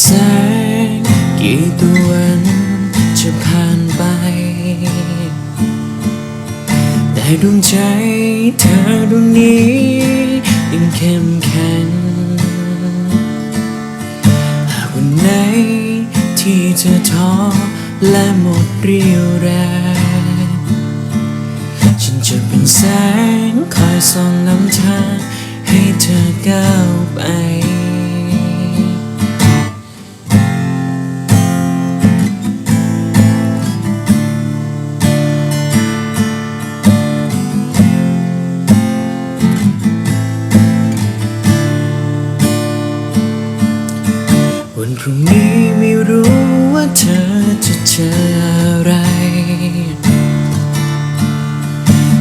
แสงกี่ตะวันจะผ่านไป แต่ดวงใจเธอดวงนี้ยังเข้มแข็งหากวันไหนที่เธอท้อและหมดเรี่ยวแรงฉันจะเป็นแสงคอยส่องนำทางให้เธอก้าวไป วันพรุ่งนี้ไม่รู้ว่าเธอจะเจออะไร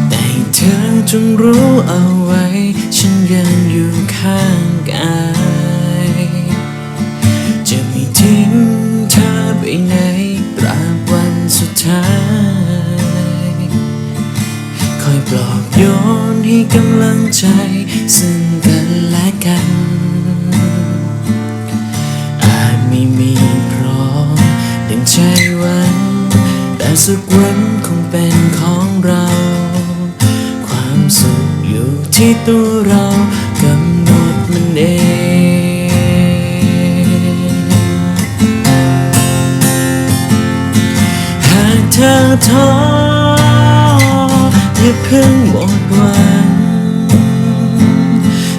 แต่เธอจงรู้เอาไว้ ฉันยังอยู่ข้างกาย จะไม่ทิ้งเธอไปไหนตราบวันสุดท้าย คอยปลอบโยนให้กำลังใจ สักวันคงเป็นของเรา ความสุขอยู่ที่ตัวเรากำหนดมันเองหากเธอท้ออย่าเพิ่งหมดหวัง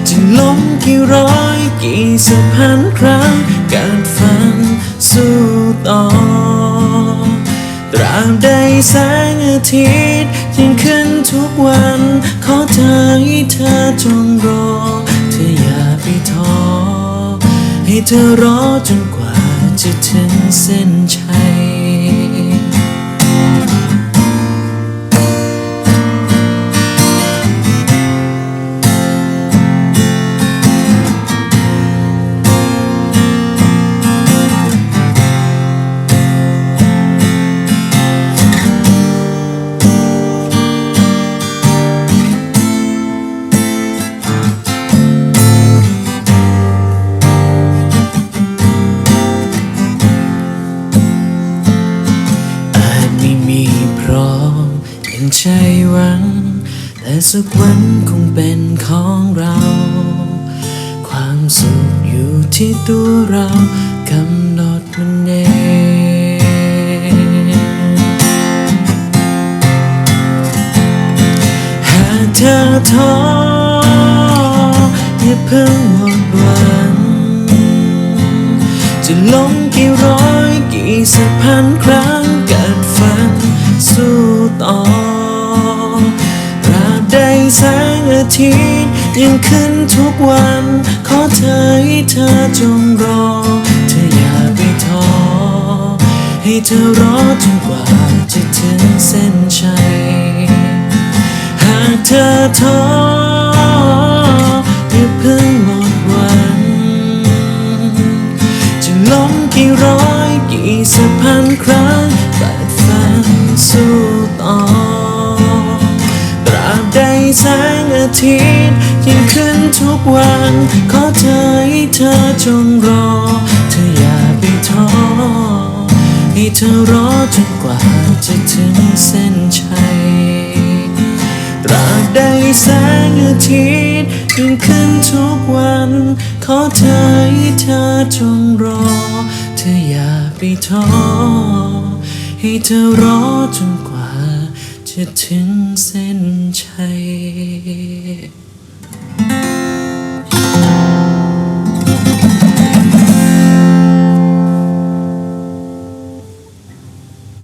จะล้มกี่ร้อยกี่สิบพันครั้ง แสงอาทิตย์ยังขึ้นทุกวัน ขอเธอให้เธอจงรอ เธออย่าไปท้อให้เธอรอจนกว่าจะถึงเส้นชัย งใจหวัง แต่สักวันคงเป็นของเรา ความสุขอยู่ที่ตัวเรากำหนดมันเองหากเธอท้ออย่าเพิ่งหมดหวัง จะล้มกี่ร้อยกี่สิบพันครั้ง ทิตย์ยังขึ้นทุกวัน ขอเธอให้เธอจงรอ เธออย่าไปท้อให้เธอรอจนกว่าจะถึงเส้นชัย หากเธอท้ออย่าเพิ่งหมดหวังจะล้มกี่ร้อยกี่สิบพันครั้ง แสงอาทิตย์ยังขึ้นทุกวัน ขอเธอให้เธอจงรอ เธออย่าไปท้อให้เธอรอจนกว่าจะถึงเส้นชัยตราบใดแสงอาทิตย์ยังขึ้นทุกวัน ขอเธอให้เธอจงรอ เธออย่าไปท้อให้เธอรอจนกว่า จะถึงเส้นชัย